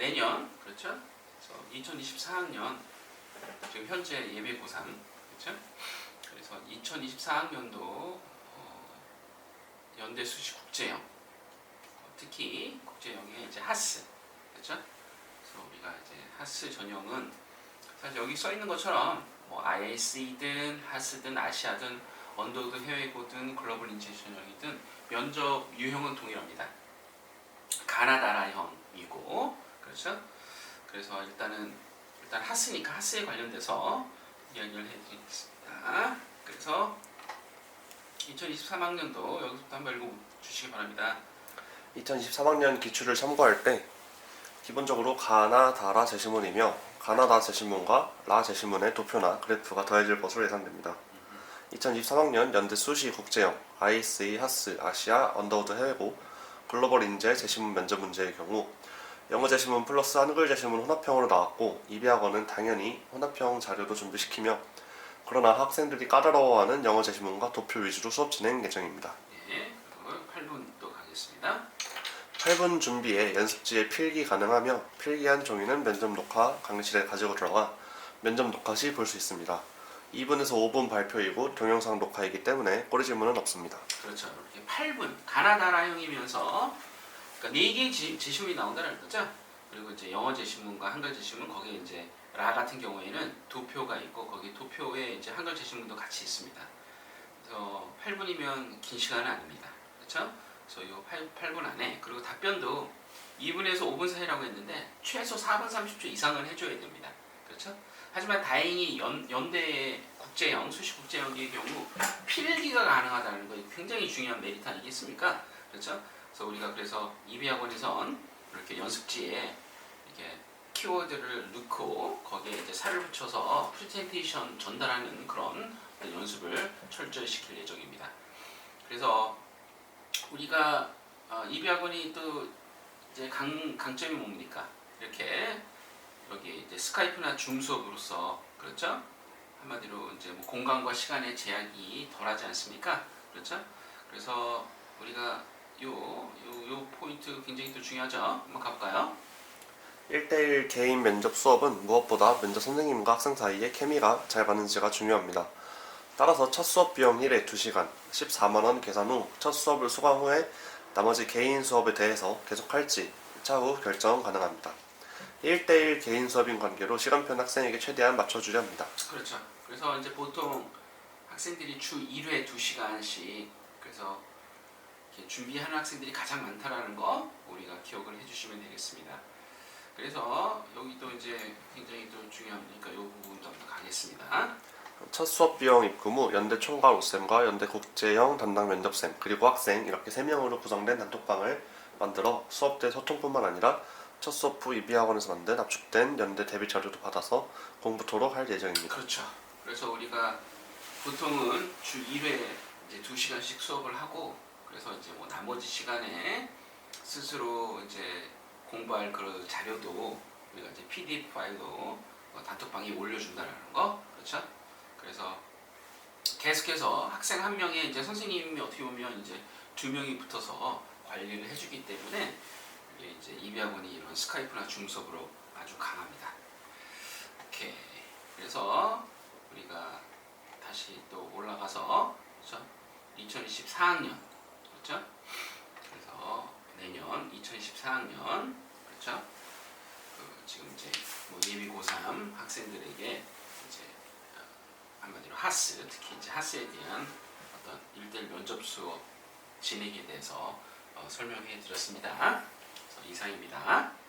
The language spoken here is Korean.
내년 그렇죠? 그래서 2024학년 지금 현재 예비 고3 그렇죠? 그래서 2024학년도 어, 연대 수시 국제형 어, 특히 국제형의 이제 하스 그렇죠? 그래서 우리가 이제 하스 전형은 사실 여기 써 있는 것처럼 뭐 IS이든 하스든 아시아든 언더드 해외고든 글로벌 인재 전형이든 면접 유형은 동일합니다. 가나다라형이고 그렇죠? 그래서 일단은 일단 하스니까 하스에 관련돼서 이야기를 해드리겠습니다. 그래서 2023학년도 여기서부터 한번 읽어 주시기 바랍니다. 2023학년 기출을 참고할 때 기본적으로 가나 다라 제시문이며 가나다 제시문과 라 제시문의 도표나 그래프가 더해질 것으로 예상됩니다. 2023학년 연대 수시 국제형 ISE 하스 아시아 언더우드 해외고 글로벌 인재 제시문 면접 문제의 경우 영어 제시문 플러스 한글 제시문 혼합형으로 나왔고 이비학원은 당연히 혼합형 자료도 준비시키며 그러나 학생들이 까다로워하는 영어 제시문과 도표 위주로 수업 진행 예정입니다. 네, 그리고 8분 또 가겠습니다. 8분 준비에 연습지에 필기 가능하며 필기한 종이는 면접 녹화 강의실에 가지고 들어가 면접 녹화 시 볼 수 있습니다. 2분에서 5분 발표이고 동영상 녹화이기 때문에 꼬리 질문은 없습니다. 그렇죠. 이렇게 8분 가나다라형이면서 그러니까 네 개의 지- 지시문이 나온다는 거죠. 그리고 이제 영어 제시문과 한글 제시문 거기에 이제 라 같은 경우에는 도표가 있고 거기 도표에 이제 한글 제시문도 같이 있습니다. 그래서 8분이면 긴 시간은 아닙니다. 그렇죠? 그래서 이 8, 8분 안에 그리고 답변도 2분에서 5분 사이라고 했는데 최소 4분 30초 이상은 해줘야 됩니다. 그렇죠? 하지만 다행히 연, 연대 국제형, 수시 국제형의 경우 필기가 가능하다는 거 굉장히 중요한 메리트 아니겠습니까? 그렇죠? 그래서 우리가 그래서 이비학원에선 이렇게 연습지에 이렇게 키워드를 넣고 거기에 이제 살을 붙여서 프레젠테이션 전달하는 그런 연습을 철저히 시킬 예정입니다. 그래서 우리가 어, 이비학원이 또 이제 강, 강점이 뭡니까? 이렇게 여기 이제 스카이프나 줌 수업으로서 그렇죠? 한마디로 이제 뭐 공간과 시간의 제약이 덜하지 않습니까? 그렇죠? 그래서 우리가 요, 요, 요 포인트 굉장히 또 중요하죠? 한번 가볼까요? 1대1 개인 면접 수업은 무엇보다 면접 선생님과 학생 사이의 케미가 잘 맞는지가 중요합니다. 따라서 첫 수업 비용 1회 2시간 14만원 계산 후 첫 수업을 수강 후에 나머지 개인 수업에 대해서 계속할지 차후 결정 가능합니다. 1대1 개인 수업인 관계로 시간표는 학생에게 최대한 맞춰주려 합니다. 그렇죠. 그래서 이제 보통 학생들이 주 1회 2시간씩 그래서 준비하는 학생들이 가장 많다라는 거 우리가 기억을 해주시면 되겠습니다. 그래서 여기도 이제 굉장히 또 중요하니까 이 부분도 한번 가겠습니다. 첫 수업 비용 입금 후 연대 총괄 오쌤과 연대 국제형 담당 면접쌤 그리고 학생 이렇게 3명으로 구성된 단톡방을 만들어 수업 때 소통뿐만 아니라 첫 수업 후 이비학원에서 만든 압축된 연대 대비 자료도 받아서 공부토록 할 예정입니다. 그렇죠. 그래서 우리가 보통은 주 1회 이제 2시간씩 수업을 하고 그래서 이제 뭐 나머지 시간에 스스로 이제 공부할 그런 자료도 우리가 이제 PDF 파일로 어, 단톡방에 올려준다는 거 그렇죠? 그래서 계속해서 학생 한 명에 이제 선생님이 어떻게 보면 이제 두 명이 붙어서 관리를 해주기 때문에 이제 이비학원이 이런 스카이프나 줌 수업으로 아주 강합니다. 오케이. 그래서 우리가 다시 또 올라가서 그렇죠? 2024학년 그렇죠? 그래서 내년 2024학년 그렇죠? 그 지금 이제 뭐 예비 고3 학생들에게 이제 어, 한마디로 하스 특히 이제 하스에 대한 어떤 일대일 면접 수업 진행에 대해서 어, 설명해 드렸습니다. 이상입니다.